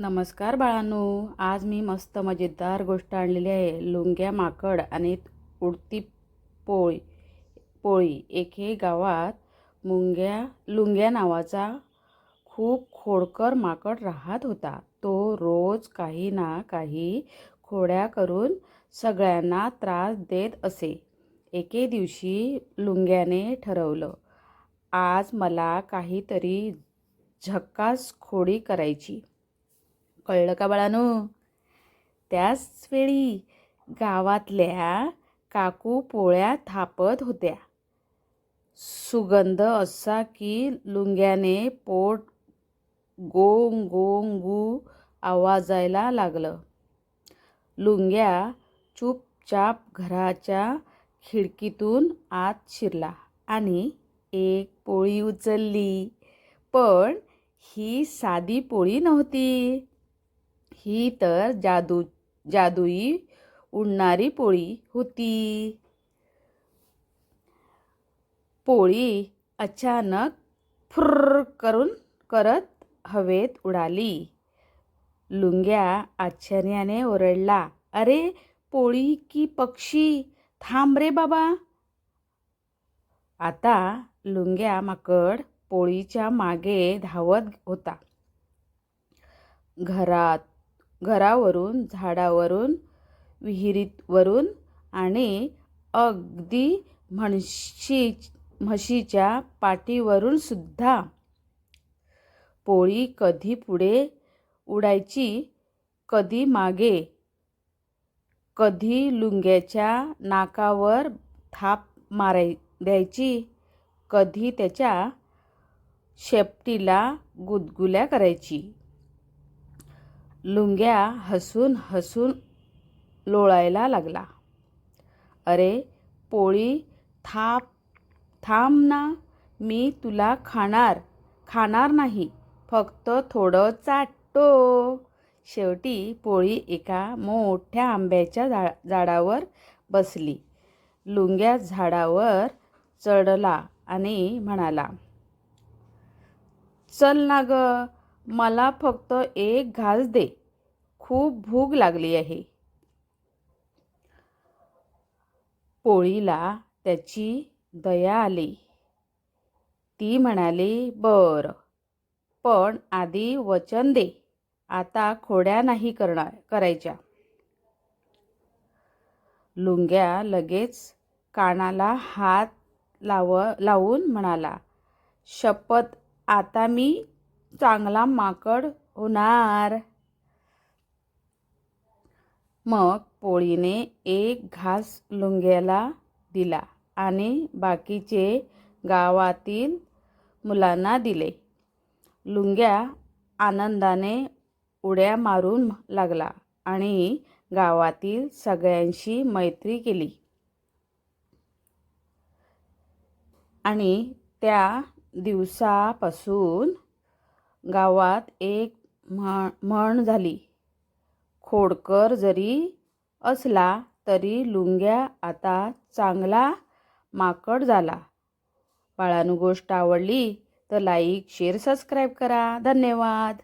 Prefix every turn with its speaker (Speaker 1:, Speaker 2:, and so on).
Speaker 1: नमस्कार बाळांनो. आज मी मस्त मजेदार गोष्ट आणलेली आहे. लुंग्या माकड आणि उडती पोळी पोळी. एके गावात मुंग्या लुंग्या नावाचा खूप खोडकर माकड राहत होता. तो रोज काही ना काही खोड्या करून सगळ्यांना त्रास देत असे. एके दिवशी लुंग्याने ठरवलं आज मला काहीतरी झक्कास खोडी करायची. कळलं का बाळानो? त्याच वेळी गावातल्या काकू पोळ्या थापत होत्या. सुगंध असा की लुंग्याने पोट गोंग गोंग गू आवाजायला लागलं. लुंग्या चुपचाप घराच्या खिडकीतून आत शिरला आणि एक पोळी उचलली. पण ही साधी पोळी नव्हती. ही तर जादू जादुई उडणारी पोळी होती. पोळी अचानक फुर्र करून करत हवेत उडाली. लुंग्या आश्चर्याने ओरडला अरे पोळी की पक्षी थांब रे बाबा. आता लुंग्या माकड पोळीच्या मागे धावत होता. घरात घरावरून झाडावरून विहिरीतवरून आणि अगदी म्हणशी म्हशीच्या पाठीवरून सुद्धा. पोळी कधी पुढे उडायची कधी मागे कधी लुंग्याच्या नाकावर थाप माराय द्यायची कधी त्याच्या शेपटीला गुदगुल्या करायची. लुंग्या हसून हसून लोळायला लागला. अरे पोळी थाप थांब ना. मी तुला खाणार खाणार नाही. फक्त थोडं चाटतो. शेवटी पोळी एका मोठ्या आंब्याच्या झा झाडावर बसली. लुंग्या झाडावर चढला आणि म्हणाला चल ना ग मला फक्त एक घास दे. खूप भूक लागली आहे. पोळीला त्याची दया आली. ती म्हणाली बर पण आधी वचन दे. आता खोड्या नाही करणार करायच्या. लुंग्या लगेच कानाला हात लाव लावून म्हणाला शपथ आता मी चांगला माकड होणार. मग पोळीने एक घास लुंग्याला दिला आणि बाकीचे गावातील मुलांना दिले. लुंग्या आनंदाने उड्या मारून लागला आणि गावातील सगळ्यांशी मैत्री केली. आणि त्या दिवसापासून गावात एक म्हण म्हण झाली. खोडकर जरी असला तरी लुंग्या आता चांगला माकड झाला. बाळानु गोष्ट आवडली तर लाईक शेअर सबस्क्राईब करा. धन्यवाद.